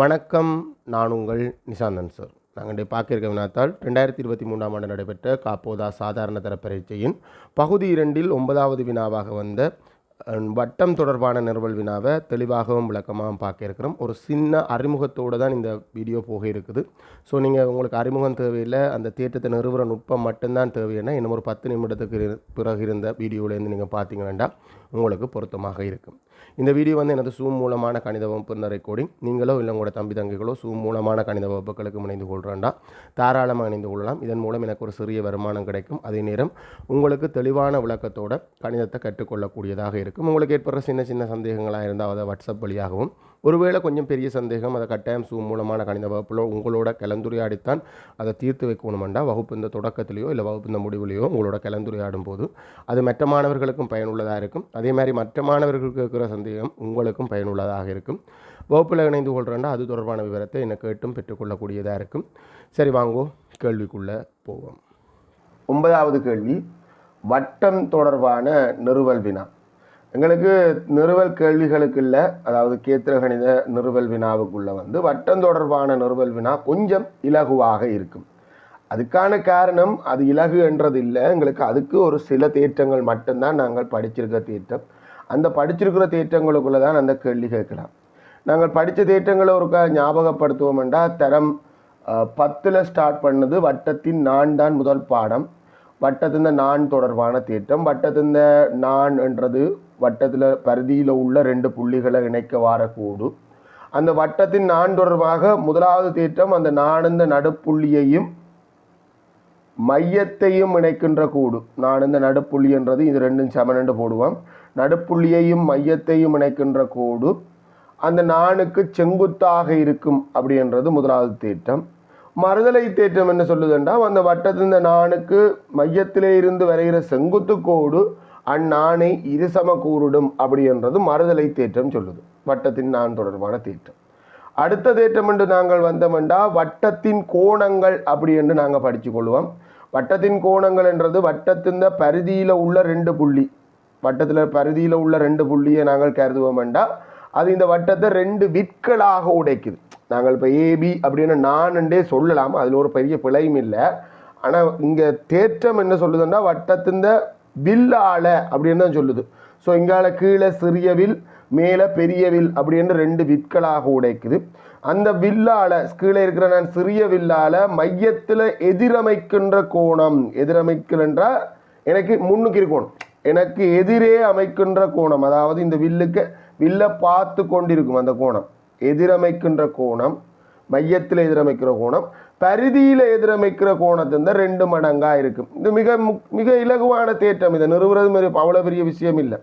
வணக்கம் நான் உங்கள் நிசாந்தன் சார். நாங்கள் இன்றைய பார்க்கிருக்க வினாத்தால் ரெண்டாயிரத்தி இருபத்தி மூன்றாம் ஆண்டு நடைபெற்ற காப்போதா சாதாரண தர பரீட்சையின் பகுதி இரண்டில் ஒன்பதாவது வினாவாக வந்த வட்டம் தொடர்பான நிறுவல் வினாவை தெளிவாகவும் விளக்கமாகவும் பார்க்க இருக்கிறோம் ஒரு சின்ன அறிமுகத்தோடு தான் இந்த வீடியோ போக இருக்குது ஸோ நீங்கள் உங்களுக்கு அறிமுகம் தேவையில்லை அந்த தேற்றத்தை நிறுவன நுட்பம் மட்டும்தான் தேவைன்னா இன்னும் ஒரு பத்து நிமிடத்துக்கு பிறகு இருந்த வீடியோவிலேருந்து நீங்கள் பார்த்தீங்கன்னா உங்களுக்கு பொருத்தமாக இருக்கும். இந்த வீடியோ வந்து எனது சூம் மூலமான கணித வகுப்பு ரெக்கார்டிங் நீங்களோ இல்லை உங்களோட தம்பி தங்கைகளோ சூம் மூலமான கணித வகுப்புகளுக்கு இணைந்து கொள்கிறேன்டா தாராளமாக இணைந்து கொள்ளலாம். இதன் மூலம் எனக்கு ஒரு சிறிய வருமானம் கிடைக்கும். அதே நேரம் உங்களுக்கு தெளிவான விளக்கத்தோட கணிதத்தை கற்றுக்கொள்ளக்கூடியதாக இருக்கும். உங்களுக்கு ஏற்படுற சின்ன சின்ன சந்தேகங்களாக இருந்தால் அதை வாட்ஸ்அப் வழியாகவும் ஒருவேளை கொஞ்சம் பெரிய சந்தேகம் அதை கட்டாயம் சூ மூலமான கணித வகுப்பில் உங்களோட கலந்துரையாடித்தான் அதை தீர்த்து வைக்கணுமெண்டா? வகுப்பு இந்த தொடக்கத்திலேயோ இல்லை வகுப்பு இந்த முடிவுலையோ உங்களோட கலந்துரையாடும் போது அது மற்ற மாணவர்களுக்கும் பயனுள்ளதாக இருக்கும். அதே மாதிரி மற்ற மாணவர்களுக்கு இருக்கிற சந்தேகம் உங்களுக்கும் பயனுள்ளதாக இருக்கும். வகுப்பில் இணைந்து கொள்கிறேன்டா அது தொடர்பான விவரத்தை என்னை கேட்டும் பெற்றுக்கொள்ளக்கூடியதாக இருக்கும். சரி வாங்கோ. கேள்விக்குள்ளே போவோம். ஒன்பதாவது கேள்வி. வட்டம் தொடர்பான நிறுவல் வினா. எங்களுக்கு நிறுவல் கேள்விகளுக்கு இல்லை. அதாவது கேத்திரகணித நிறுவல் வினாவுக்குள்ளே வந்து வட்டம் தொடர்பான நிறுவல் வினா கொஞ்சம் இலகுவாக இருக்கும். அதுக்கான காரணம் அது இலகு என்றது இல்லை எங்களுக்கு அதுக்கு ஒரு சில தேற்றங்கள் மட்டும்தான் நாங்கள் படிச்சிருக்க தேற்றம். அந்த படிச்சிருக்கிற தேற்றங்களுக்குள்ள தான் அந்த கேள்வி கேட்கலாம். நாங்கள் படித்த தேற்றங்களை ஒருக்கா ஞாபகப்படுத்துவோம்டா தரம் பத்தில் ஸ்டார்ட் பண்ணது வட்டத்தின் நான் தான் முதல் பாடம். வட்டத்திந்த நான் தொடர்பான தேற்றம். வட்டத்திந்த நான் என்றது வட்டத்தில் பரிதியில் உள்ள ரெண்டு புள்ளிகளை இணைக்க வாரக்கூடு. அந்த வட்டத்தின் நான் தொடர்பாக முதலாவது தேற்றம் அந்த நானந்த நடுப்புள்ளியையும் மையத்தையும் இணைக்கின்ற கூடு. நான் இந்த நடுப்புள்ளி என்றது இது ரெண்டும் சமனண்டு போடுவோம். நடுப்புள்ளியையும் மையத்தையும் இணைக்கின்ற கோடு. அந்த நாணுக்கு செங்குத்தாக இருக்கும் அப்படின்றது முதலாவது தேற்றம். மறுதலை தேற்றம் என்ன சொல்லுதுண்டா? அந்த வட்டத்தின் நாணுக்கு மையத்திலே இருந்து வரைகிற செங்குத்து கோடு அந்நாணை இருசம கூறிடும் அப்படின்றது மறுதலை தேற்றம் சொல்லுது. வட்டத்தின் நான் தொடர்பான தேற்றம். அடுத்த தேற்றம் என்று நாங்கள் வந்தோம்டா வட்டத்தின் கோணங்கள் அப்படி என்று நாங்கள் படித்து கொள்வோம். வட்டத்தின் கோணங்கள் என்றது வட்டத்தின் பரிதியில் உள்ள ரெண்டு புள்ளி. வட்டத்தில் பரிதியில் உள்ள ரெண்டு புள்ளியை நாங்கள் கருதுவோம்டா அது இந்த வட்டத்தை ரெண்டு விற்களாக உடைக்குது. நாங்கள் இப்போ ஏபி அப்படின்னு நான்ண்டே சொல்லலாம் அதில் ஒரு பெரிய பிழையும் இல்லை. ஆனால் இங்கே தேற்றம் என்ன சொல்லுதுன்னா வட்டத்தின் வில்லால அப்படின்னு தான் சொல்லுது. ஸோ இங்கால கீழே சிறிய வில் மேலே பெரிய வில் அப்படின்னு ரெண்டு விற்களாக உடைக்குது. அந்த வில்லால கீழே இருக்கிற நான் சிறிய வில்லால மையத்தில் எதிரமைக்கின்ற கோணம். எதிரமைக்கின்ற எனக்கு முன்னுக்கு இருக்கணும். எனக்கு எதிரே அமைக்கின்ற கோணம். அதாவது இந்த வில்லுக்கு வில்லை பார்த்து கொண்டிருக்கும் அந்த கோணம். எதிரமைக்கின்ற கோணம் மையத்தில் எதிரமைக்கிற கோணம் பரிதியில் எதிரமைக்கிற கோணத்தின் தான் ரெண்டு மடங்காக இருக்கும் இது மிக முக்- மிக இலகுவான தேற்றம் இதை. நிறுவுறது மாதிரி அவ்வளோ பெரிய விஷயம் இல்லை.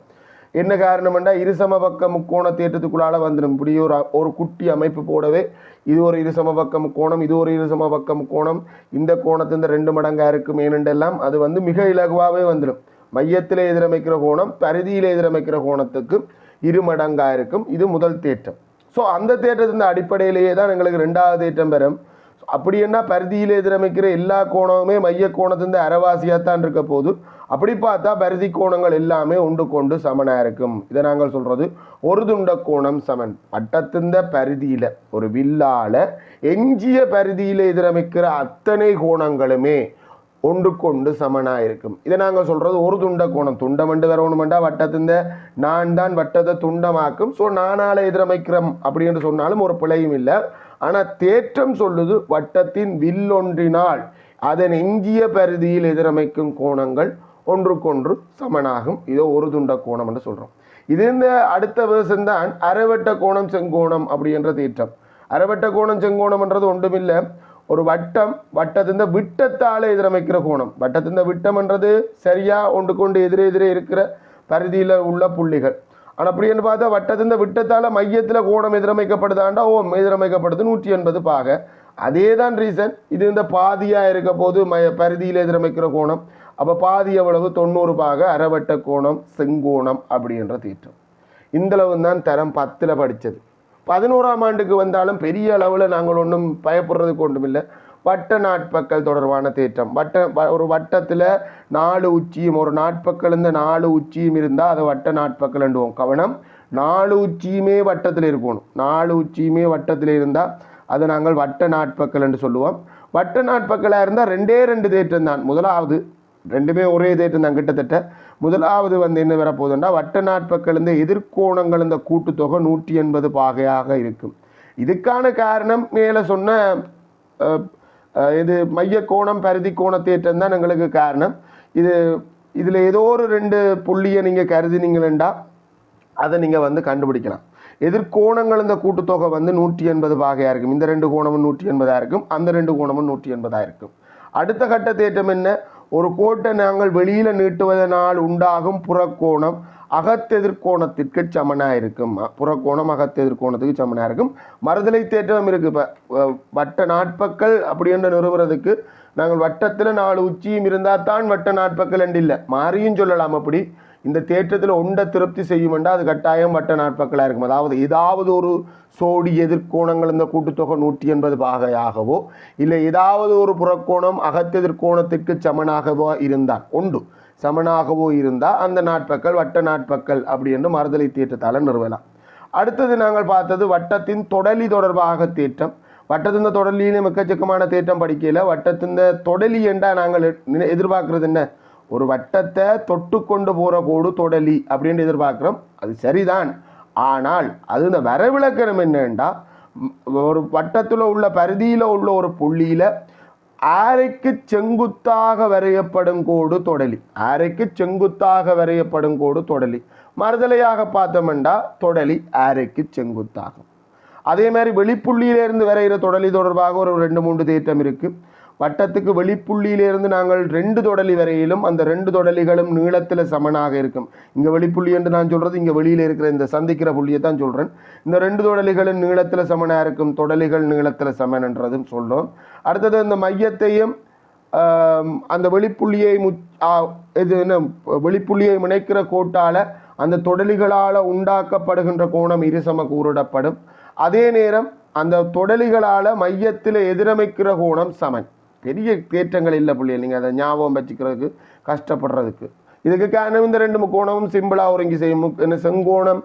என்ன காரணம்னா இருசம பக்க முக்கோண தேற்றத்துக்குள்ளால வந்துடும். இப்படி ஒரு ஒரு குட்டி அமைப்பு போடவே இது ஒரு இருசம பக்க முக்கோணம் இது ஒரு இருசம பக்க முக்கோணம் இந்த கோணத்தின் ரெண்டு மடங்காக இருக்கும் ஏனென்றெல்லாம் அது வந்து மிக இலகுவாகவே வந்துடும். மையத்தில் எதிரமைக்கிற கோணம் பரிதியில் எதிரமைக்கிற கோணத்துக்கு இரு மடங்காக இருக்கும். இது முதல் தேற்றம். ஸோ அந்த தேற்றத்தின் அடிப்படையிலேயே தான் எங்களுக்கு ரெண்டாவது தேற்றம் பெறும். அப்படி என்ன பருதியில் எதிரமைக்கிற எல்லா கோணமுமே மைய கோணத்திலிருந்து அறவாசியாக தான் இருக்க போது அப்படி பார்த்தா பரிதி கோணங்கள் எல்லாமே ஒன்று கொண்டு சமனாக இருக்கும். இதை நாங்கள் சொல்கிறது ஒரு துண்ட கோணம் சமன். வட்டத்தின் பரிதியில் ஒரு வில்லால் எஞ்சிய பரிதியில் எதிரமைக்கிற அத்தனை கோணங்களுமே ஒன்றுக்கொண்டு சமனாக இருக்கும் இதை நாங்கள் சொல்கிறது ஒரு துண்ட கோணம். துண்டம் என்று ஒன்றுமெண்டா வட்டத்திந்த நான் தான் வட்டத்தை துண்டமாக்கும். ஸோ நானால எதிரமைக்கிறோம் அப்படின்னு சொன்னாலும் ஒரு பிழையும் இல்லை. ஆனால் தேற்றம் சொல்லுது வட்டத்தின் வில்லொன்றினால் அதன் எஞ்சிய பரிதியில் எதிரமைக்கும் கோணங்கள் ஒன்றுக்கொன்று சமனாகும். இதோ ஒரு துண்ட கோணம் என்று சொல்கிறோம் இது இந்த அடுத்த வருஷம் தான். அரைவட்ட கோணம் செங்கோணம் அப்படின்ற தேற்றம். அரைவட்ட கோணம் செங்கோணம்ன்றது ஒன்றுமில்லை. ஒரு வட்டம் வட்டத்தின் விட்டத்தால் எதிரமைக்கிற கோணம். வட்டத்தின் விட்டம்ன்றது சரியா ஒன்று கொண்டு எதிரே எதிரே இருக்கிற பரிதியில் உள்ள புள்ளிகள். ஆனால் அப்படி என்று பார்த்தா வட்டத்தின் விட்டத்தால் மையத்தில் கோணம் எதிரமைக்கப்படுதாண்டா ஓ எதிரமைக்கப்படுது நூற்றி எண்பது பாக. அதே தான் ரீசன் இது இந்த பாதியாக இருக்க போது மய பரிதியில் எதிரமைக்கிற கோணம். அப்போ பாதி எவ்வளவு? தொண்ணூறு பாக அரைவட்ட கோணம் செங்கோணம் அப்படின்ற தீற்றம். இந்தளவு தான் தரம் பத்தில் படித்தது பதினோராம் ஆண்டுக்கு வந்தாலும் பெரிய அளவில் நாங்கள் ஒன்றும் பயப்படுறதுக்கு ஒன்றும் இல்லை வட்ட நாட்பக்கல் தொடர்பான தேற்றம். வட்ட வ- ஒரு வட்டத்தில் நாலு உச்சியும் ஒரு நாட்பக்கல் இந்த நாலு உச்சியும் இருந்தால் அதை வட்ட நாட்பக்கல்ண்டுவோம் கவனம் நாலு உச்சியுமே வட்டத்தில் இருக்கணும். நாலு உச்சியுமே வட்டத்தில் இருந்தால் அதை நாங்கள் வட்ட நாட்பக்கல் என்று சொல்லுவோம். வட்ட நாட்பக்கலாக இருந்தால் ரெண்டே ரெண்டு தேற்றம் தான். முதலாவது ரெண்டுமே ஒரே தேற்றம் தான். கிட்டத்தட்ட முதலாவது வந்து என்ன வரப்போகுதுன்னா வட்ட நாட்பக்கல் இந்த எதிர்கோணங்கள் இந்த கூட்டுத்தொகை நூற்றி எண்பது பாகையாக இருக்கும். இதுக்கான காரணம் மேலே சொன்ன இது மைய கோணம் பரிதி கோண தேற்றம் தான் எங்களுக்கு காரணம். இது இதில் ஏதோ ஒரு ரெண்டு புள்ளியை நீங்கள் கருதினீங்களா அதை நீங்கள் வந்து கண்டுபிடிக்கலாம். எதிர்கோணங்கள் இந்த கூட்டுத்தொகை வந்து நூற்றி எண்பது பாகையாக இருக்கும். இந்த ரெண்டு கோணமும் நூற்றி எண்பதாக இருக்கும். அந்த ரெண்டு கோணமும் நூற்றி எண்பதாக இருக்கும். அடுத்த கட்ட தேற்றம் என்ன? ஒரு கோட்டை நாங்கள் வெளியில் நீட்டுவதனால் உண்டாகும் புறக்கோணம் அகத்தெதிர்கோணத்திற்கு சமனாக இருக்கும். புறக்கோணம் அகத்தெதிர்கோணத்துக்கு சமனாக இருக்கும். மறுதலை தேற்றம் இருக்குது இப்போ வட்ட நாட்பக்கள் அப்படி என்று நிறுவுறதுக்கு நாங்கள் வட்டத்தில் நாலு உச்சியும் இருந்தால் தான் வட்ட நாட்பக்கள் என்று இல்லை. மாறியும் சொல்லலாம் அப்படி. இந்த தேற்றத்தில் ஒன்றை திருப்தி செய்யும் என்றால் அது கட்டாயம் வட்ட நாட்பக்களாக இருக்கும். அதாவது ஏதாவது ஒரு சோடி எதிர்கோணங்கள் இந்த கூட்டுத்தொகை நூற்றி எண்பது பாகையாகவோ இல்லை ஏதாவது ஒரு புறக்கோணம் அகத்தெதிர்கோணத்திற்கு சமனாகவோ இருந்தால் உண்டு. சமனாகவோ இருந்தால் அந்த நாட்பக்கள் வட்ட நாட்பக்கள் அப்படி என்று மறுதலை தேற்றத்தால் நிறுவலாம். அடுத்தது நாங்கள் பார்த்தது வட்டத்தின் தொடலி தொடர்பாக தேற்றம். வட்டத்தின் தொடலியிலும் எக்கச்சக்கமான தேற்றம் படிக்கையில் வட்டத்தின் தொடலி என்றால் நாங்கள் எதிர்பார்க்குறது என்ன? ஒரு வட்டத்தை தொட்டு கொண்டு போகிற கோடு தொடலி அப்படின்னு எதிர்பார்க்குறோம். அது சரிதான். ஆனால் அது இந்த வரவிலக்கணம் என்னன்னா ஒரு வட்டத்தில் உள்ள பரிதியில் உள்ள ஒரு புள்ளியில் ஆரைக்கு செங்குத்தாக வரையப்படும் கோடு தொடலி. ஆரைக்கு செங்குத்தாக வரையப்படும் கோடு தொடலி. மறுதலையாக பார்த்தோம்னா தொடலி ஆரைக்கு செங்குத்தாகும். அதே மாதிரி வெளிப்புள்ளியிலிருந்து வரைகிற தொடலி தொடர்பாக ஒரு ரெண்டு மூன்று தேற்றம் இருக்குது வட்டத்துக்கு வெளிப்புள்ளியிலிருந்து நாங்கள் ரெண்டு தொடலி வரையிலும் அந்த ரெண்டு தொடலிகளும் நீளத்தில் சமனாக இருக்கும். இங்கே வெளிப்புள்ளி என்று நான் சொல்கிறது இங்கே வெளியில் இருக்கிற இந்த சந்திக்கிற புள்ளியை தான் சொல்கிறேன் இந்த ரெண்டு தொடலிகளும் நீளத்தில் சமனாக இருக்கும் தொடலிகள் நீளத்தில் சமன்ன்றதும் சொல்கிறோம் அடுத்தது இந்த மையத்தையும் அந்த வெளிப்புள்ளியை மு இது என்ன வெளிப்புள்ளியை முனைக்கிற கோட்டால் அந்த தொடலிகளால் உண்டாக்கப்படுகின்ற கோணம் இருசம கூறிடப்படும். அதே நேரம் அந்த தொடலிகளால் மையத்தில் எதிரமைக்கிற கோணம் சமன். பெரிய தேற்றங்கள் இல்லை பிள்ளைய. நீங்கள் அதை ஞாபகம் வச்சுக்கிறதுக்கு கஷ்டப்படுறதுக்கு. இதுக்கு காரணம் இந்த ரெண்டு முக்கோணமும் சிம்பிளாக ஒருங்கி செய்யும். முக் என்ன செங்கோணம்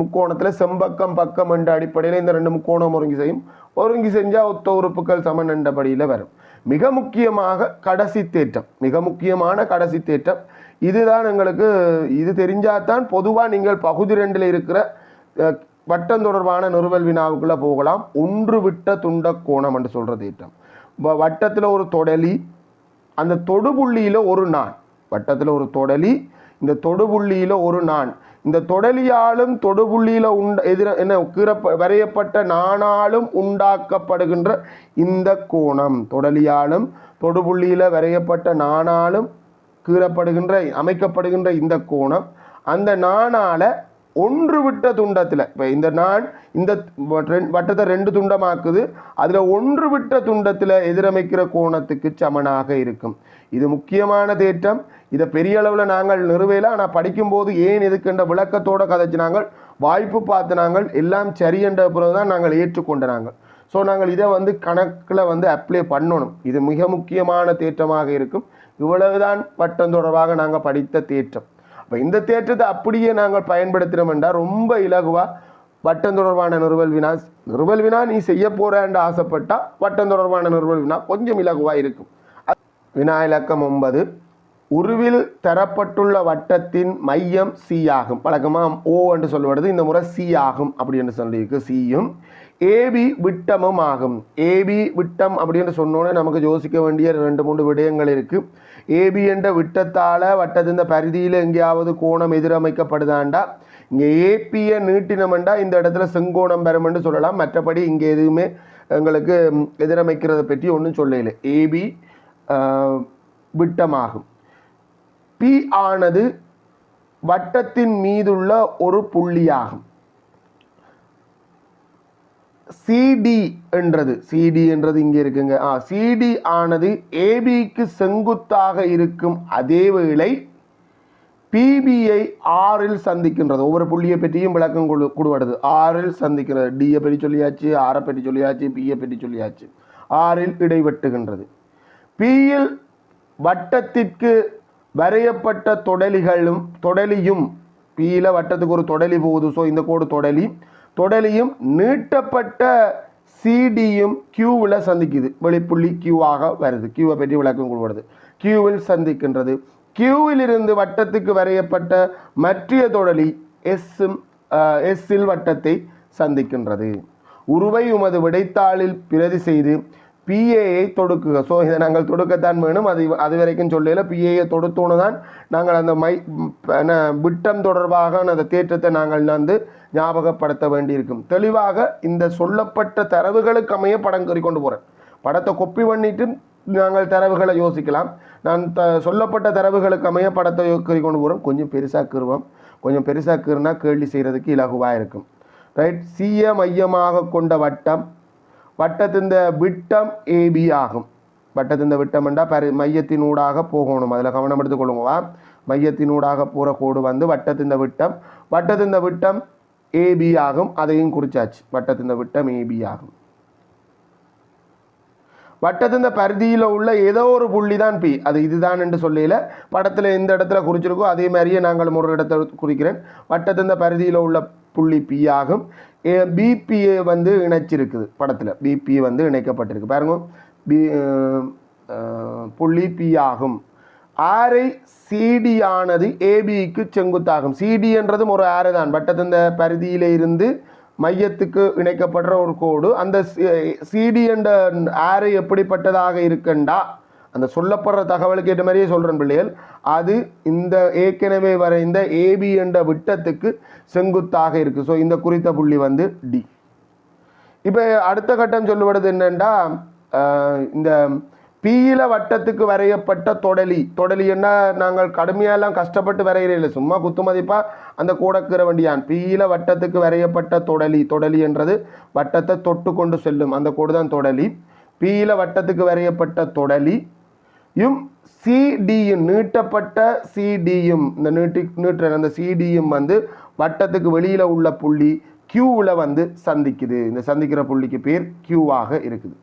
முக்கோணத்தில் செம்பக்கம் பக்கம் என்ற அடிப்படையில் இந்த ரெண்டு முக்கோணம் ஒருங்கி செய்யும். ஒருங்கி செஞ்சால் ஒத்த உறுப்புகள் சமன் என்றபடியில் வரும். மிக முக்கியமாக கடைசி தேற்றம். மிக முக்கியமான கடைசி தேற்றம். இதுதான் எங்களுக்கு இது தெரிஞ்சாதான் பொதுவாக நீங்கள் பகுதி ரெண்டில் இருக்கிற வட்டம் தொடர்பான நிறுவல் வினாவுக்குள்ளே போகலாம். ஒன்று விட்ட துண்ட கோணம் என்று சொல்கிற தேற்றம். வட்டத்தில் ஒரு தொடலி அந்த தொடுபுள்ளியில் ஒரு நாண் வட்டத்தில் ஒரு தொடலி இந்த தொடுபுள்ளியில் ஒரு நாண் இந்த தொடலியாலும் தொடுபுள்ளியில் உண்ட எதிர என்ன கீறப்ப வரையப்பட்ட நாணாலும் உண்டாக்கப்படுகின்ற இந்த கோணம். தொடலியாலும் தொடுபுள்ளியில் வரையப்பட்ட நாணாலும் கீறப்படுகின்ற அமைக்கப்படுகின்ற இந்த கோணம். அந்த நானால் ஒன்று விட்ட துண்டத்தில். இப்போ இந்த நான் இந்த ரெண்- வட்டத்தை ரெண்டு துண்டமாக்குது. அதில் ஒன்று விட்ட துண்டத்தில் எதிரமைக்கிற கோணத்துக்கு சமனாக இருக்கும். இது முக்கியமான தேற்றம். இதை பெரிய அளவில் நாங்கள் நிறுவையில் ஆனால் படிக்கும்போது ஏன் எதுக்குன்ற விளக்கத்தோடு கதைச்சு நாங்கள் வாய்ப்பு பார்த்து நாங்கள் எல்லாம் சரி என்ற பிறகு தான் நாங்கள் ஏற்றுக்கொண்ட நாங்கள். ஸோ நாங்கள் இதை வந்து கணக்கில் வந்து அப்ளை பண்ணணும். இது மிக முக்கியமான தேற்றமாக இருக்கும். இவ்வளவுதான் வட்டம் தொடர்பாக நாங்கள் படித்த தேற்றம். அப்போ இந்த தேற்றத்தை அப்படியே நாங்கள் பயன்படுத்தினோம் என்றால் ரொம்ப இலகுவாக வட்டம் தொடர்பான நிறுவல் வினா நிறுவல் வினா நீ செய்ய போகிறேன்னு ஆசைப்பட்டால் வட்டம் தொடர்பான நிறுவல் வினா கொஞ்சம் இலகுவாக இருக்கும். வினா இலக்கம் ஒன்பது உருவில் தரப்பட்டுள்ள வட்டத்தின் மையம் சி ஆகும். வழக்கமாக ஓ என்று சொல்வது இந்த முறை சி ஆகும் அப்படி என்று சொல்லியிருக்கு சியும் ஏபி விட்டமும் ஆகும் ஏபி விட்டம் அப்படின்னு சொன்னோன்னே நமக்கு யோசிக்க வேண்டிய ரெண்டு மூணு விடயங்கள் இருக்கு. ஏபி என்ற விட்டத்தால் வட்டத்தின் பரிதியில் எங்கேயாவது கோணம் எதிரமைக்கப்படுதாண்டா? இங்கே ஏபியை நீட்டினமெண்டா இந்த இடத்துல செங்கோணம் பெறும்னு சொல்லலாம். மற்றபடி இங்கே எதுவுமே எங்களுக்கு எதிரமைக்கிறதை எதிரமைக்கிறத பற்றி ஒன்றும் சொல்லல. ஏபி விட்டமாகும். பி ஆனது வட்டத்தின் மீதுள்ள ஒரு புள்ளியாகும். சிடி என்றது. சிடி என்றது இங்கே இருக்குங்க. ஆ சிடி ஆனது ஏபிக்கு செங்குத்தாக இருக்கும் அதே வேளை பிபிஐ ஆறில் சந்திக்கின்றது. ஒவ்வொரு புள்ளியை பற்றியும் விளக்கம் கொடு கொடுபடுது ஆறில் சந்திக்கிறது. டியை பற்றி சொல்லியாச்சு ஆரை பற்றி சொல்லியாச்சு பியை பற்றி சொல்லியாச்சு. ஆறில் இடைவெட்டுகின்றது. பியில் வட்டத்திற்கு வரையப்பட்ட தொடலிகளும் தொடலியும் பியில் வட்டத்துக்கு ஒரு தொடலி போகுது. ஸோ இந்த கோடு தொடலி. தொடலியும் நீட்டப்பட்ட சிடியும் கியூவில் சந்திக்குது. வெளிப்புள்ளி கியூவாக வருது. கியூவை பற்றி விளக்கம் கொடுப்படுது கியூவில் சந்திக்கின்றது. கியூவிலிருந்து வட்டத்துக்கு வரையப்பட்ட மற்றிய தொடலி எஸ்ஸும் எஸ்ஸில் வட்டத்தை சந்திக்கின்றது. உருவை உமது விடைத்தாளில் பிரதி செய்து பிஏயை தொடுக்குக. ஸோ இதை நாங்கள் தொடுக்கத்தான் வேணும். அது அது வரைக்கும் சொல்லல பிஏயை தொடுத்தோன்னு தான் நாங்கள் அந்த மை என்ன, விட்டம் தொடர்பாக அந்த தேற்றத்தை நாங்கள் வந்து ஞாபகப்படுத்த வேண்டியிருக்கும். தெளிவாக இந்த சொல்லப்பட்ட தரவுகளுக்கு அமைய படம் கறி கொண்டு போகிறேன் படத்தை கொப்பி பண்ணிட்டு நாங்கள் தரவுகளை யோசிக்கலாம். நான் த சொல்லப்பட்ட தரவுகளுக்கு அமைய படத்தை கறி கொண்டு போகிறோம் கொஞ்சம் பெருசாக கீறுவோம் கொஞ்சம் பெருசாக கீறுனா கேள்வி செய்கிறதுக்கு இலகுவாக இருக்கும். ரைட்? சிய மையமாக கொண்ட வட்டம். வட்டத்தின் விட்டம் ஏபி ஆகும். வட்டத்தின் விட்டம் என்றால் பரி மையத்தினூடாக போகணும். அதில் கவனம் எடுத்துக்கொள்ளுங்கவா. மையத்தினூடாக போகிற கோடு வந்து வட்டத்தின் விட்டம். வட்டத்தின் விட்டம் ஏபி ஆகும் அதையும் குறிச்சாச்சு. வட்டத்தின் விட்டம் ஏபி ஆகும். வட்டத்தின் பரிதியில் உள்ள ஏதோ ஒரு புள்ளி தான் பி அது இதுதான் என்று சொல்லல. படத்தில் எந்த இடத்துல குறிச்சிருக்கோ அதே மாதிரியே நாங்கள் ஒரு இடத்தை குறிக்கிறேன். வட்டத்தின் பரிதியில் உள்ள புள்ளி பி ஆகும். பிபிஏ வந்து இணைச்சிருக்குது படத்தில். பிபி வந்து இணைக்கப்பட்டிருக்கு. பாருங்க. பி புள்ளி பி ஆகும். ஆரை சிடியானது ஏபிக்கு செங்குத்தாகும். சிடி என்றதும் ஒரு ஆரை தான். வட்டத்தந்த பரிதியில இருந்து மையத்துக்கு இணைக்கப்படுற ஒரு கோடு. அந்த சிடி என்ற ஆரை எப்படிப்பட்டதாக இருக்குண்டா? அந்த சொல்லப்படுற தகவலுக்கு ஏற்ற மாதிரியே சொல்கிறேன் பிள்ளைகள். அது இந்த ஏற்கனவே வரைந்த ஏபி என்ற விட்டத்துக்கு செங்குத்தாக இருக்குது ஸோ இந்த குறித்த புள்ளி வந்து டி இப்போ அடுத்த கட்டம் சொல்லுவது என்னென்னா இந்த பீல வட்டத்துக்கு வரையப்பட்ட தொடலி. தொடலின்னா நாங்கள் கடுமையாலாம் கஷ்டப்பட்டு வரைகிறே சும்மா சும்மா குத்துமதிப்பாக அந்த கூடக்கிற வண்டியான். பீல வட்டத்துக்கு வரையப்பட்ட தொடலி. தொடலி என்றது வட்டத்தை தொட்டு கொண்டு செல்லும். அந்த கோடு தான் தொடலி. பீல வட்டத்துக்கு வரையப்பட்ட தொடலி. யும் சிடியும் நீட்டப்பட்ட சிடியும் இந்த நீட்டி நீட்டுற அந்த சிடியும் வந்து வட்டத்துக்கு வெளியில் உள்ள புள்ளி கியூவில் வந்து சந்திக்குது. இந்த சந்திக்கிற புள்ளிக்கு பேர் கியூவாக இருக்குது.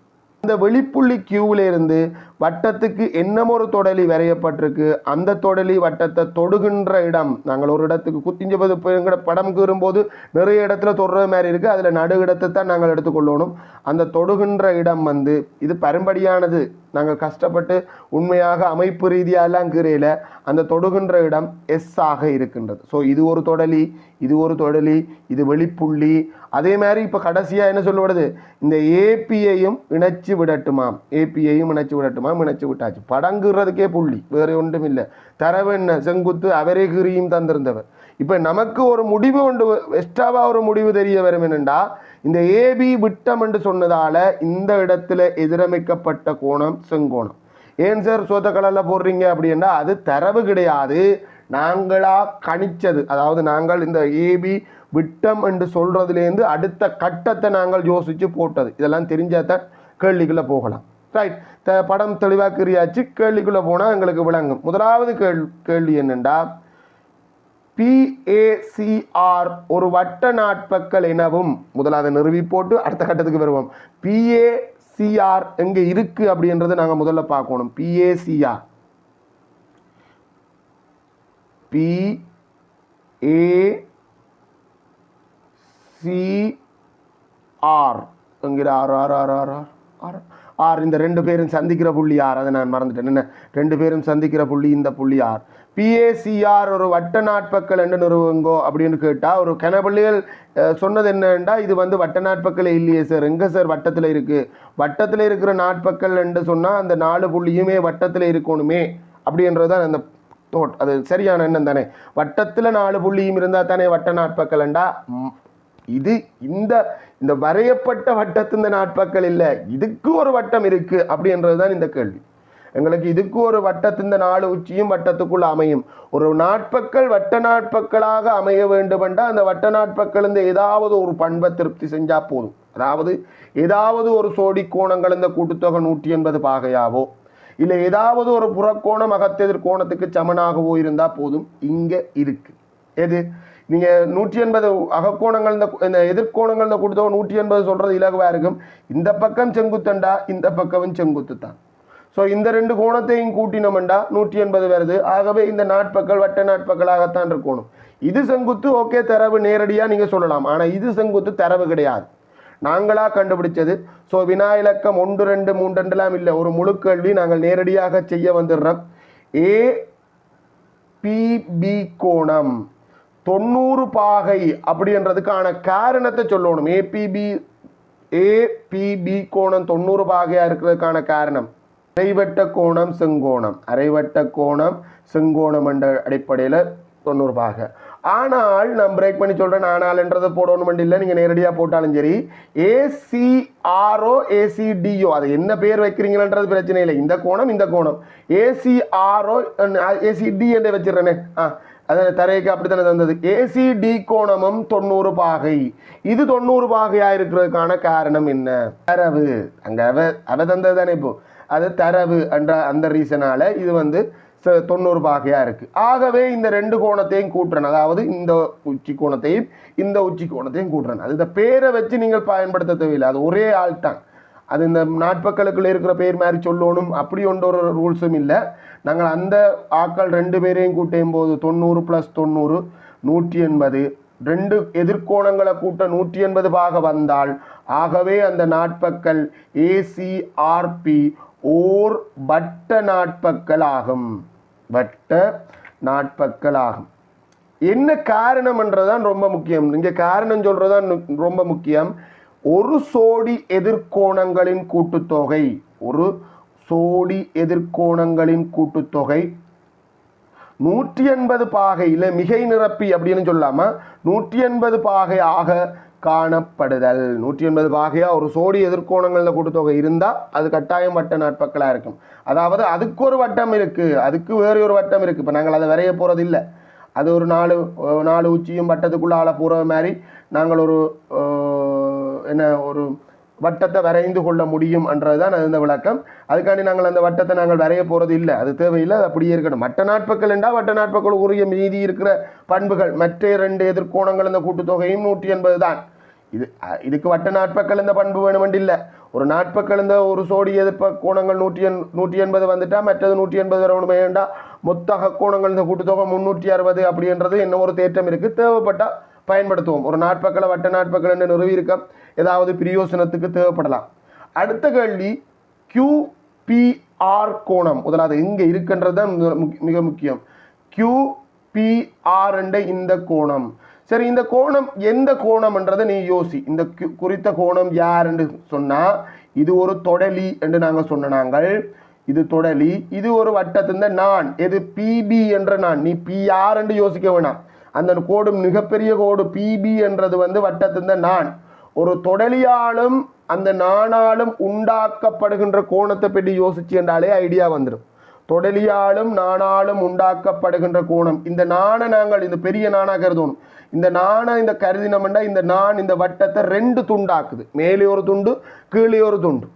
இந்த வெளிப்புள்ளி கியூவிலிருந்து வட்டத்துக்கு என்னமோ ஒரு தொடலி வரையப்பட்டிருக்கு. அந்த தொடலி வட்டத்தை தொடுகின்ற இடம் நாங்கள் ஒரு இடத்துக்கு குத்திஞ்சபது எங்கட படம் கீறும்போது நிறைய இடத்துல தொடுற மாதிரி இருக்குது அதில் நடு இடத்தை தான் நாங்கள் எடுத்துக்கொள்ளணும். அந்த தொடுகின்ற இடம் வந்து இது பரும்படியானது. நாங்கள் கஷ்டப்பட்டு உண்மையாக அமைப்பு ரீதியாலாம் கீரையில் அந்த தொடுகின்ற இடம் எஸ் ஆக இருக்கின்றது. ஸோ இது ஒரு தொடலி இது ஒரு தொடலி இது வெளிப்புள்ளி அதே மாதிரி இப்போ கடைசியாக என்ன சொல்லப்படுது இந்த ஏபியையும் இணைச்சு விடட்டுமாம். ஏபியையும் இணைச்சு விடட்டுமாம். இணைச்சு விட்டாச்சு. படங்குறதுக்கே புள்ளி. வேறு ஒன்றும் இல்லை தரவென்ன செங்குத்து அவரே கிரியும் தந்திருந்தவர். இப்போ நமக்கு ஒரு முடிவு ஒன்று எக்ஸ்ட்ராவாக ஒரு முடிவு தெரிய வரும் என்னென்னா இந்த ஏபி விட்டம் என்று சொன்னதால் இந்த இடத்துல எதிரமைக்கப்பட்ட கோணம் செங்கோணம். ஏன் சார் சோத்த கலரில் போடுறீங்க அப்படின்னா அது தரவு கிடையாது. நாங்களா கணிச்சது. அதாவது நாங்கள் இந்த ஏபி விட்டம் என்று சொல்றதுலேருந்து அடுத்த கட்டத்தை நாங்கள் யோசிச்சு போட்டது. இதெல்லாம் தெரிஞ்சாதான் கேள்விக்குள்ளே போகலாம். ரைட் த படம் தெளிவாக கிரியாச்சு கேள்விக்குள்ளே போனால் எங்களுக்கு விளங்கும். முதலாவது கேள் கேள்வி என்னென்னா பிஏசிஆர் ஒரு வட்ட நாட்பக்கள் எனவும் முதலாவது நிறுவி போட்டு அடுத்த கட்டத்துக்கு வருவோம். பிஏசிஆர் எங்கே இருக்கு அப்படின்றத நாங்கள் முதல்ல பார்க்கணும். PACR P A C R என்கிற R R R R R ஆறு. ஆர் இந்த ரெண்டு பேரும் சந்திக்கிற புள்ளி ஆர் அதை நான் மறந்துட்டேன். என்ன? ரெண்டு பேரும் சந்திக்கிற புள்ளி இந்த புள்ளி ஆர் பிஏசிஆர் ஒரு வட்ட நாட்பக்கள் என்று நிறுவுங்கோ அப்படின்னு கேட்டால் ஒரு கனபள்ளிகள் சொன்னது என்னன்னா இது வந்து வட்ட நாட்பக்கள் இல்லையே சார். எங்கே சார் வட்டத்தில் இருக்குது வட்டத்தில் இருக்கிற நாட்பக்கள் என்று சொன்னால் அந்த நாலு புள்ளியுமே வட்டத்தில் இருக்கணுமே அப்படின்றது தான் அந்த தோட் அது சரியான எண்ணம் தானே? வட்டத்தில் நாலு புள்ளியும் இருந்தால் தானே வட்ட நாட்பக்கல்ண்டா இது இந்த இந்த வரையப்பட்ட வட்டத்தின் நாட்பக்கள் இல்லை. இதுக்கு ஒரு வட்டம் இருக்குது அப்படின்றது தான் இந்த கேள்வி. எங்களுக்கு இதுக்கு ஒரு வட்டத்தின் நாலு உச்சியும் வட்டத்துக்குள் அமையும். ஒரு நாட்பக்கள் வட்ட நாட்பக்களாக அமைய வேண்டுமென்றால் அந்த வட்ட நாட்பக்கள் இந்த ஏதாவது ஒரு பண்பை திருப்தி செஞ்சால் போதும். அதாவது ஏதாவது ஒரு சோடி கோணங்கள் இந்த கூட்டுத்தொகை நூற்றி எண்பது பாகையாவோ இல்லை ஏதாவது ஒரு புறக்கோணம் அகத்தெதிர் கோணத்துக்கு சமனாகவோ இருந்தால் போதும். இங்கே இருக்கு. எது? நீங்கள் நூற்றி எண்பது அகக்கோணங்கள் இந்த இந்த எதிர்கோணங்கள் இந்த கொடுத்தோ நூற்றி எண்பது சொல்கிறது இலகுவாக இருக்கும். இந்த பக்கம் செங்குத்தண்டா இந்த பக்கமும் செங்குத்து தான் ஸோ இந்த ரெண்டு கோணத்தையும் கூட்டினோம்டா நூற்றி எண்பது வருது. ஆகவே இந்த நாட்பக்கள் வட்ட நாட்பக்களாகத்தான் இருக்கணும். இது செங்குத்து ஓகே தரவு நேரடியாக நீங்கள் சொல்லலாம். ஆனால் இது செங்குத்து தரவு கிடையாது. நாங்களா கண்டுபிடிச்சது? ஸோ வினா இலக்கம் ஒன்று ரெண்டு மூன்றெண்டுலாம் இல்லை. ஒரு முழு கேள்வி நாங்கள் நேரடியாக செய்ய வந்துடுறோம். ஏ பிபி கோணம். தொண்ணூறு பாகை அப்படின்றதுக்கான காரணத்தை சொல்லணும். ஏபிபி ஏபிபி கோணம் தொண்ணூறு பாகையாக இருக்கிறதுக்கான காரணம்? அரைவட்ட கோணம் செங்கோணம். அரைவட்ட கோணம் செங்கோணம் என்ற அடிப்படையில் தொண்ணூறு பாகை. ஆனால் நான் பிரேக் பண்ணி சொல்கிறேன் ஆனால்ன்றதை போடணும் இல்லை நீங்கள் நேரடியாக போட்டாலும் சரி. ஏசிஆர்ஓ ஏசிடிஓ அது என்ன பேர் வைக்கிறீங்கன்றது பிரச்சனை இல்லை. இந்த கோணம் இந்த கோணம். ஏசிஆர்ஓ ஏசிடி என்று வச்சிடறேனே. ஆ அதான் தரைக்கு அப்படித்தானே தந்தது. ஏசிடி கோணமும் தொண்ணூறு பாகை. இது தொண்ணூறு பாகையாக இருக்கிறதுக்கான காரணம் என்ன? தரவு. அங்கே அவ அவ தந்தது தானே இப்போ. அது தரவு என்ற அந்த ரீசனால இது வந்து தொண்ணூறு பாகையாக இருக்குது ஆகவே இந்த ரெண்டு கோணத்தையும் கூட்டுறேன் அதாவது இந்த உச்சி கோணத்தையும் இந்த உச்சி கோணத்தையும் கூட்டுறேன் அது இந்த பேரை வச்சு நீங்கள் பயன்படுத்த தேவையில்லை. அது ஒரே ஆள் தான். அது இந்த நாட்பக்களுக்குள்ளே இருக்கிற பேர் மாதிரி சொல்லணும். அப்படி ஒன்று ஒரு ரூல்ஸும் இல்லை. நாங்கள் அந்த ஆக்கள் ரெண்டு பேரையும் கூட்டையும் போது தொண்ணூறு ப்ளஸ் தொண்ணூறு நூற்றி எண்பது ரெண்டு எதிர்கோணங்களை கூட்ட நூற்றி எண்பது பாக வந்தால் ஆகவே அந்த நாட்பக்கள் ஏசிஆர்பி ஓர் வட்ட நாட்பக்கள் ஆகும். வட்ட நாட்பக்கள் ஆகும் என்ன காரணம்ன்றதான் ரொம்ப முக்கியம். இங்கே காரணம் சொல்றதுதான் நு- ரொம்ப முக்கியம். ஒரு சோடி எதிர்கோணங்களின் கூட்டுத்தொகை ஒரு சோடி எதிர்கோணங்களின் கூட்டுத்தொகை நூற்றி எண்பது பாகையில் மிகை நிரப்பி அப்படின்னு சொல்லாமல் நூற்றி எண்பது பாகை ஆக காணப்படுதல். நூற்றி எண்பது பாகையாக ஒரு சோடி எதிர்கோணங்களில் கூட்டுத்தொகை இருந்தால் அது கட்டாயம் வட்ட நாட்பக்களாக இருக்கும். அதாவது அதுக்கு ஒரு வட்டம் இருக்குது அதுக்கு வேறு ஒரு வட்டம் இருக்குது இப்போ நாங்கள் அதை வரைய போகிறது இல்லை அது ஒரு நாலு நாலு உச்சியும் வட்டத்துக்குள்ளால போகிற மாதிரி நாங்கள் ஒரு என்ன ஒரு வட்டத்தை வரைந்து கொள்ள முடியும் என்றதுதான் அது இந்த விளக்கம். அதுக்காண்டி நாங்கள் அந்த வட்டத்தை நாங்கள் வரைய போகிறது இல்லை அது தேவையில்லை அது அப்படியே இருக்கணும். மற்ற நாட்பக்கள் என்றால் வட்ட நாட்பக்கள் உரிய மீதி இருக்கிற பண்புகள் மற்ற இரண்டு எதிர்கோணங்கள் இந்த கூட்டுத்தொகையும் நூற்றி எண்பது தான். இது இதுக்கு வட்ட நாட்பக்கள் இந்த பண்பு வேணுமென்று இல்லை ஒரு நாட்பக்கள் இந்த ஒரு சோடி எதிர்ப்ப கோணங்கள் நூற்றி எண் நூற்றி எண்பது வந்துட்டா மற்றது நூற்றி எண்பது வரணும் வேண்டாம். மொத்த கோணங்கள் இந்த கூட்டுத்தொகை முந்நூற்றி அறுபது அப்படின்றது என்ன ஒரு தேற்றம் இருக்குது தேவைப்பட்டால் பயன்படுத்துவோம். ஒரு நாட்பக்களை வட்ட நாட்பக்கள் என்று நிறுவியிருக்க ஏதாவது பிரியோசனத்துக்கு தேவைப்படலாம். அடுத்த கேள்வி கியூபிஆர் கோணம். முதலாவது இங்கே இருக்கின்றது தான் மிக முக்கிய- மிக முக்கியம் கியூபிஆர் என்ற இந்த கோணம். சரி இந்த கோணம் எந்த கோணம்ன்றதை நீ யோசி. இந்த கு- குறித்த கோணம் யார் என்று சொன்னால் இது ஒரு தொடலி என்று நாங்கள் சொன்ன நாங்கள். இது தொடலி இது ஒரு வட்டத்திருந்த நான். எது பிபி என்ற நான். நீ பிஆர் என்று யோசிக்க வேணாம். அந்த கோடு மிகப்பெரிய கோடு பிபி என்றது வந்து வட்டத்திருந்த நான். ஒரு தொடலியாலும் அந்த நாணாலும் உண்டாக்கப்படுகின்ற கோணத்தை பற்றி யோசிச்சு என்றாலே ஐடியா வந்துடும் தொடலியாலும் நாணாலும் உண்டாக்கப்படுகின்ற கோணம். இந்த நாணை நாங்கள் இந்த பெரிய நாணா கருதணும். இந்த நாணை இந்த கருதினம்னா இந்த நான் இந்த வட்டத்தை ரெண்டு துண்டாக்குது. மேலே ஒரு துண்டு கீழே ஒரு துண்டு.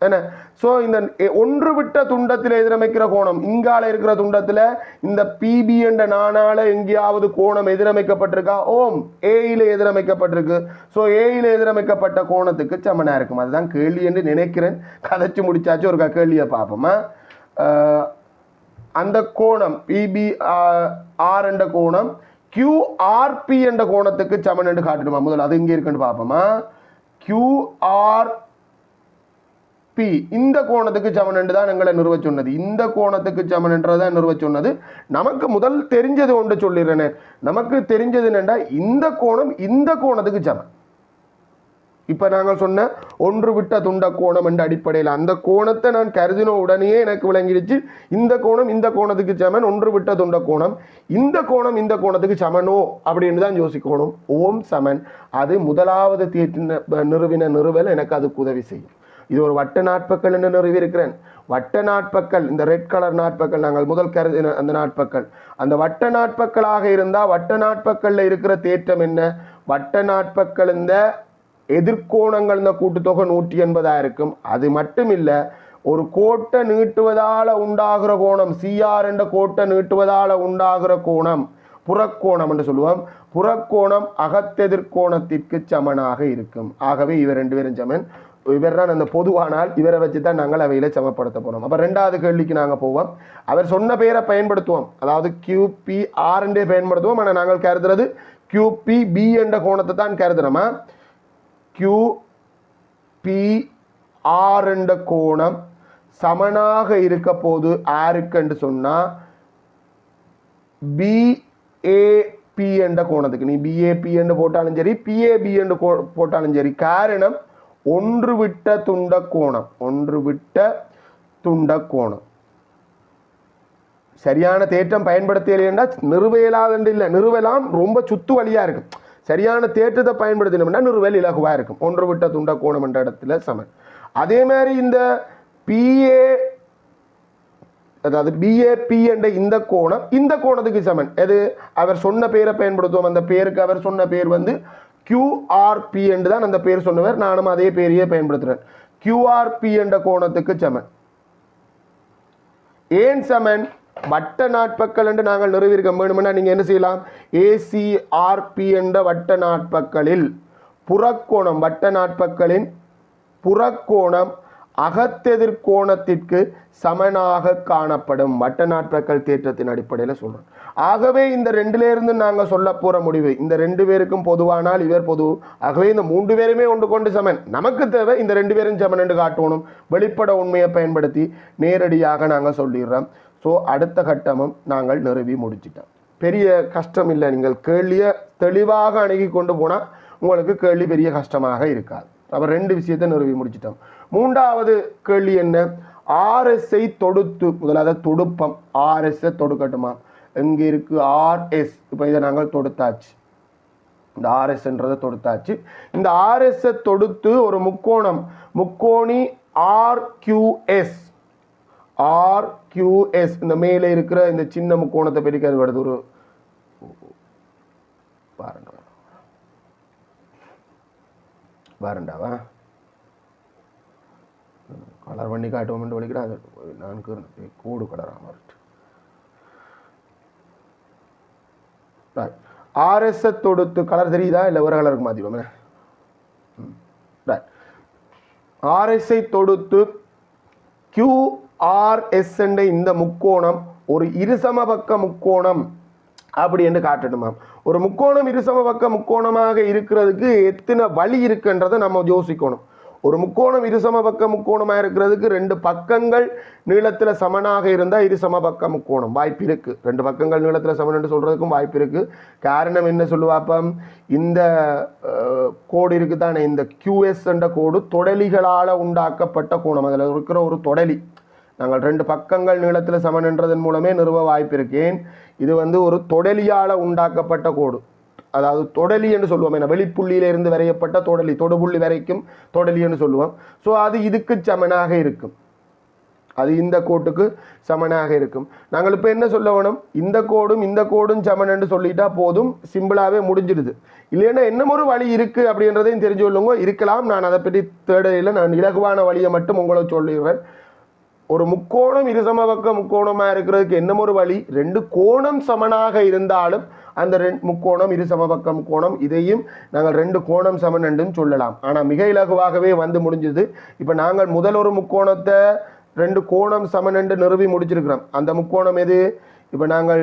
என்ன? ஸோ இந்த ஒன்று விட்ட துண்டத்தில் எதிரமைக்கிற கோணம் இங்கால இருக்கிற துண்டத்தில் இந்த பிபி என்ற நாணால எங்கேயாவது கோணம் எதிரமைக்கப்பட்டிருக்கா? ஓம் ஏயில எதிரமைக்கப்பட்டிருக்கு. ஸோ ஏயில எதிரமைக்கப்பட்ட கோணத்துக்கு சமனாக இருக்கும். அதுதான் கேள்வி என்று நினைக்கிறேன். கதைச்சு முடிச்சாச்சு ஒரு கேள்வியை பார்ப்போமா? அந்த கோணம் பிபி ஆர் என்ற கோணம் கியூஆர்பி என்ற கோணத்துக்கு சமன் என்று காட்டிடுமா முதல்ல அது இங்கே இருக்குன்னு பார்ப்போமா? கியூஆர் பி இந்த கோணத்துக்கு சமன் என்று தான் எங்களை நிறுவ சொன்னது. இந்த கோணத்துக்கு சமன் என்றதான் நிறுவ சொன்னது. நமக்கு முதல் தெரிஞ்சது ஒன்று சொல்லிடுறேனே. நமக்கு தெரிஞ்சது என்னண்டா இந்த கோணம் இந்த கோணத்துக்கு சமன். இப்போ நாங்கள் சொன்ன ஒன்று விட்ட துண்ட கோணம் என்ற அடிப்படையில் அந்த கோணத்தை நான் கருதின உடனேயே எனக்கு விளங்கிடுச்சு. இந்த கோணம் இந்த கோணத்துக்கு சமன் ஒன்று விட்ட துண்ட கோணம் இந்த கோணம் இந்த கோணத்துக்கு சமனோ அப்படின்னு தான் யோசிக்கணும். ஓம் சமன். அது முதலாவது தீட்டின நிறுவின நிறுவல் எனக்கு அதுக்கு உதவி செய்யும். இது ஒரு வட்ட நாட்பக்கள் என்று நிறுவி இருக்கிறேன் வட்ட நாட்பக்கள் இந்த ரெட் கலர் நாட்பக்கள் நாங்கள் முதல் கருதி அந்த நாட்பக்கள் அந்த வட்ட நாட்பக்களாக இருந்தால் வட்ட நாட்பக்கல்ல இருக்கிற தேற்றம் என்ன? வட்ட நாட்பக்கள் இந்த எதிர்கோணங்கள் இந்த கூட்டுத்தொகை நூற்றி எண்பதாக இருக்கும் அது மட்டும் இல்லை ஒரு கோட்டை நீட்டுவதால் உண்டாகிற கோணம் சிஆர் என்ற கோட்டை நீட்டுவதால் உண்டாகிற கோணம் புறக்கோணம் என்று சொல்லுவோம். புறக்கோணம் அகத்தெதிர்கோணத்திற்கு சமனாக இருக்கும். ஆகவே இவர் ரெண்டு பேரும் சமன். இவர் தான் அந்த பொதுவானால் இவரை வச்சு தான் நாங்கள் அவையில் சமப்படுத்த போகிறோம் அப்போ ரெண்டாவது கேள்விக்கு நாங்கள் போவோம். அவர் சொன்ன பெயரை பயன்படுத்துவோம். அதாவது கியூபி ஆர்ன்றே பயன்படுத்துவோம். ஆனால் நாங்கள் கருதுறது கியூபி பி என்ற கோணத்தை தான் கருதுறோமா? கியூ பி ஆர் என்ற கோணம் சமனாக இருக்க போது ஆருக்குன்னு சொன்னால் பிஏபி என்ற கோணத்துக்கு. நீ பிஏபி என்று போட்டாலும் சரி பிஏபி என்று கோ போட்டாலும் சரி காரணம் ஒன்று விட்ட துண்ட கோணம். ஒன்று விட்ட துண்ட கோணம். சரியான தேற்றம் பயன்படுத்தலைன்னா நிறுவ இல்லை. நிறுவலாம் ரொம்ப சுத்து வழியாக இருக்குது சரியான தேற்றத்தை பயன்படுத்தினோம்னா நிறுவல் இலகுவாக இருக்கும். ஒன்று விட்ட துண்ட கோணம் என்ற இடத்துல சமன். அதே மாதிரி இந்த பிஏ அதாவது பிஏபி என்ற இந்த கோணம் இந்த கோணத்துக்கு சமன். எது? அவர் சொன்ன பேரை பயன்படுத்துவோம். அந்த பேருக்கு அவர் சொன்ன பேர் வந்து கியூஆர்பி என்று தான் அந்த பேர் சொன்னவர். நானும் அதே பேரையே பயன்படுத்துகிறேன் கியூஆர்பி என்ற கோணத்துக்கு சமன். ஏன் சமன்? வட்ட நாட்பக்கள் என்று நாங்கள் நிறுவியிருக்க வேணும்னா நீங்கள் என்ன செய்யலாம்? ஏசிஆர்பி என்ற வட்ட நாட்பக்களில் புறக்கோணம் வட்ட நாட்பக்களின் புறக்கோணம் அகத்தெதிர்கோணத்திற்கு சமனாக காணப்படும். வட்ட நாட்பக்கள் தேற்றத்தின் அடிப்படையில் சொல்கிறோம் ஆகவே இந்த ரெண்டிலேருந்து நாங்கள் சொல்ல போகிற முடிவு இந்த ரெண்டு பேருக்கும் பொதுவானால் இவர் பொது ஆகவே இந்த மூன்று பேருமே ஒன்று கொண்டு சமன். நமக்கு தேவை இந்த ரெண்டு பேரும் சமன் என்று காட்டணும். வெளிப்பட உண்மையை பயன்படுத்தி நேரடியாக நாங்கள் சொல்லிடுறோம். ஸோ அடுத்த கட்டமும் நாங்கள் நிறுவி முடிச்சிட்டோம். பெரிய கஷ்டம் இல்லை. நீங்கள் கேள்வியை தெளிவாக அணுகி கொண்டு போனால் உங்களுக்கு கேள்வி பெரிய கஷ்டமாக இருக்காது. அப்போ ரெண்டு விஷயத்தை நிறுவி முடிச்சிட்டோம். மூன்றாவது கேள்வி என்ன? ஆர்எஸ்ஐ தொடுத்து முதலாவது தொடுப்பம். ஆர்எஸ்ஐ தொடுக்கட்டுமா? எங்கே இருக்குது ஆர்எஸ் இப்போ இதை நாங்கள் தொடுத்தாச்சு. இந்த ஆர்எஸ்ன்றதை தொடுத்தாச்சு. இந்த ஆர்எஸ்ஸை தொடுத்து ஒரு முக்கோணம் முக்கோணி ஆர்கியூஎஸ் ஆர்கியூஎஸ் இந்த மேலே இருக்கிற இந்த சின்ன முக்கோணத்தை பெருக்க அது வருது ஒரு பாருங்க. வரண்டாவா கலர் பண்ணி காட்டுவோம்னு வலிக்கிறேன் அது நான்கு கூடு கலராக மாறிட்டு. ஆர்எஸ்ஸை தொடுத்து கலர் தெரியுதா? இல்லை ஒரு கலருக்கு மாற்றிப்போமே ஆர்எஸ்ஐ தொடுத்து ஆர்எஸ் என்ற இந்த முக்கோணம் ஒரு இருசமபக்க முக்கோணம் அப்படி என்று காட்டணுமாம் ஒரு முக்கோணம் இருசமபக்க முக்கோணமாக இருக்கிறதுக்கு எத்தனை வழி இருக்குன்றதை நம்ம யோசிக்கணும். ஒரு முக்கோணம் இருசமபக்க முக்கோணமாக இருக்கிறதுக்கு ரெண்டு பக்கங்கள் நீளத்தில் சமனாக இருந்தால் இருசமபக்க முக்கோணம் வாய்ப்பு இருக்குது ரெண்டு பக்கங்கள் நீளத்தில் சமன் சொல்கிறதுக்கும் வாய்ப்பு இருக்குது காரணம் என்ன சொல்லுவாப்பம் இந்த கோடு இருக்கு தானே இந்த கியூஎஸ் என்ற கோடு தொடலிகளால் உண்டாக்கப்பட்ட கோணம். அதில் இருக்கிற ஒரு தொடலி. நாங்கள் ரெண்டு பக்கங்கள் நீளத்தில் சமன் என்றதன் மூலமே நிறுவ வாய்ப்பிருக்கேன். இது வந்து ஒரு தொடலியால் உண்டாக்கப்பட்ட கோடு. அதாவது தொடலி என்று சொல்லுவோம் ஏன்னா வெளிப்புள்ளியிலிருந்து வரையப்பட்ட தொடலி. தொடுபுள்ளி வரைக்கும் தொடலி என்று சொல்லுவோம். ஸோ அது இதுக்கு சமனாக இருக்கும். அது இந்த கோட்டுக்கு சமனாக இருக்கும். நாங்கள் இப்போ என்ன சொல்ல வேணும்? இந்த கோடும் இந்த கோடும் சமன் என்று சொல்லிட்டா போதும். சிம்பிளாகவே முடிஞ்சிடுது. இல்லைன்னா என்னமொரு ஒரு வழி இருக்குது அப்படின்றதையும் தெரிஞ்சு கொள்ளுங்க. இருக்கலாம். நான் அதை பற்றி தேடையில் நான் இலகுவான வழியை மட்டும் உங்களை சொல்லிடுறேன். ஒரு முக்கோணம் இருசமபக்க முக்கோணமாக இருக்கிறதுக்கு என்ன ஒரு வழி. ரெண்டு கோணம் சமனாக இருந்தாலும் அந்த ரெண்டு முக்கோணம் இரு சமபக்கம் முக்கோணம் இதையும் நாங்கள் ரெண்டு கோணம் சமன் என்றும் சொல்லலாம். ஆனால் மிக இலகுவாகவே வந்து முடிஞ்சது. இப்போ நாங்கள் முதல் ஒரு முக்கோணத்தை ரெண்டு கோணம் சமன் என்று நிறுவி முடிச்சிருக்கிறோம். அந்த முக்கோணம் எது? இப்போ நாங்கள்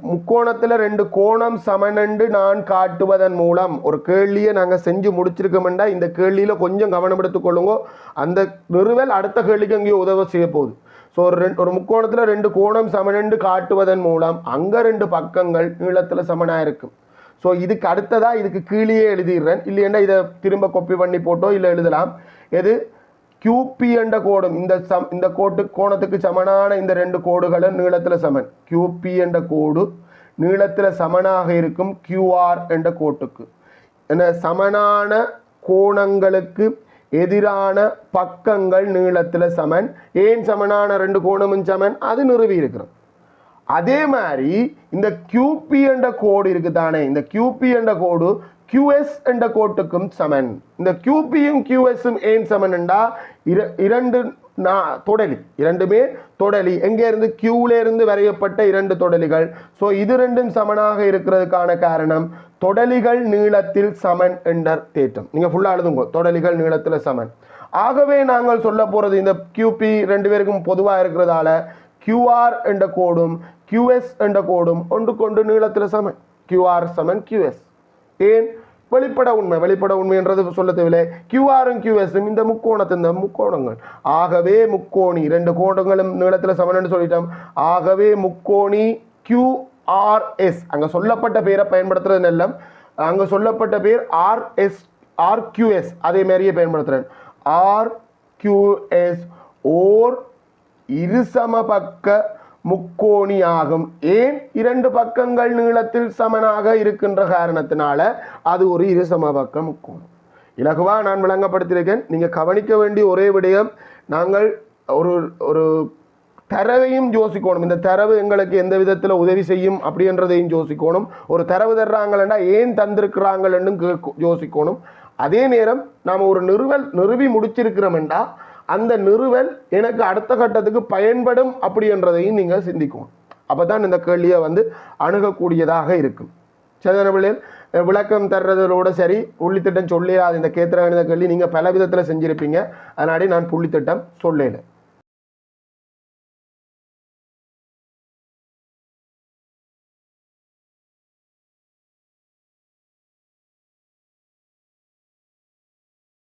முக்கோணத்தில் ரெண்டு கோணம் சமனண்டு நான் காட்டுவதன் மூலம் ஒரு கேள்வியை நாங்கள் செஞ்சு முடிச்சிருக்கோம்டா இந்த கேள்வியில் கொஞ்சம் கவனம் எடுத்துக்கொள்ளுங்க அந்த நிறுவல் அடுத்த கேள்விக்கு அங்கேயே உதவ செய்ய போகுது. ஸோ ஒரு ரெண்டு ஒரு முக்கோணத்தில் ரெண்டு கோணம் சமனண்டு காட்டுவதன் மூலம் அங்கே ரெண்டு பக்கங்கள் நீளத்தில் சமனாக இருக்கும். ஸோ இதுக்கு அடுத்ததாக இதுக்கு கீழே எழுதிடுறேன். இல்லைன்னா இதை திரும்ப கொப்பி பண்ணி போட்டோ இல்லை எழுதலாம். எது? கியூபி என்ற கோடும் இந்த சம் இந்த கோட்டு கோணத்துக்கு சமனான இந்த ரெண்டு கோடுகளும் நீளத்தில் சமன். கியூபி என்ற கோடு நீளத்தில் சமனாக இருக்கும் கியூஆர் என்ற கோட்டுக்கு. என சமனான கோணங்களுக்கு எதிரான பக்கங்கள் நீளத்தில் சமன். ஏன் சமனான ரெண்டு கோணமும் சமன்? அது நிறுவி இருக்கிறோம். அதே மாதிரி இந்த கியூபி என்ற கோடு இருக்குதானே? இந்த கியூபி என்ற கோடு கியூஎஸ் என்ற கோட்டுக்கும் சமன். இந்த கியூபியும் கியூஎஸும் ஏன் சமன்டா இர இரண்டு நான் தொடலி. இரண்டுமே தொடலி. எங்கே இருந்து வரையப்பட்ட இரண்டு தொடலிகள். ஸோ இது ரெண்டும் சமனாக இருக்கிறதுக்கான காரணம் தொடலிகள் நீளத்தில் சமன் என்ற தேற்றம். நீங்கள் ஃபுல்லா எழுதுங்க. தொடலிகள் நீளத்தில் சமன். ஆகவே நாங்கள் சொல்ல போகிறது இந்த கியூபி ரெண்டு பேருக்கும் பொதுவாக இருக்கிறதால கியூஆர் என்ற கோடும் கியூஎஸ் என்ற கோடும் ஒன்று கொண்டு நீளத்தில் சமன். கியூஆர் சமன் கியூஎஸ் ஏன்? வெளிப்பட உண்மை வெளிப்பட உண்மை என்றது சொல்ல தேவையில்லை கியூஆரும் கியூஎஸும் இந்த முக்கோணத்து இந்த முக்கோணங்கள். ஆகவே முக்கோணி ரெண்டு கோணங்களும் நீளத்தில் சமன்னு சொல்லிட்டோம். ஆகவே முக்கோணி கியூஆர்எஸ் அங்கே சொல்லப்பட்ட பேரை பயன்படுத்துறது நல்ல அங்கே சொல்லப்பட்ட பேர் ஆர்எஸ் ஆர்கியூஎஸ் அதே மாதிரியே பயன்படுத்துறேன். ஆர்கியூஎஸ் ஓர் இருசமபக்க முக்கோணியாகும். ஏன்? இரண்டு பக்கங்கள் நீளத்தில் சமனாக இருக்கின்ற காரணத்தினால அது ஒரு இருசமபக்க முக்கோணம். இலகுவா நான் விளங்கப்படுத்தியிருக்கேன். நீங்க கவனிக்க வேண்டிய ஒரே விடயம் நாங்கள் ஒரு ஒரு தரவையும் யோசிக்கணும். இந்த தரவு எங்களுக்கு எந்த விதத்தில் உதவி செய்யும் அப்படின்றதையும் யோசிக்கணும். ஒரு தரவு தர்றாங்களா ஏன் தந்திருக்கிறாங்கன்னு கேட்க- யோசிக்கணும். அதே நேரம் நாம் ஒரு நிறுவல் நிறுவி முடிச்சிருக்கிறோம்டா அந்த நிறுவல் எனக்கு அடுத்த கட்டத்துக்கு பயன்படும் அப்படின்றதையும் நீங்கள் சிந்திக்கணும் அப்போ தான் இந்த கேள்வியை வந்து அணுகக்கூடியதாக இருக்கும். சரிதான பிள்ளைகள் விளக்கம் தர்றதோட சரி புள்ளித்திட்டம் சொல்லிடாது இந்த கேத்திர கணித கேள்வி நீங்கள் பல விதத்தில் செஞ்சுருப்பீங்க. அதனாடி நான் புள்ளித்திட்டம் சொல்லலை.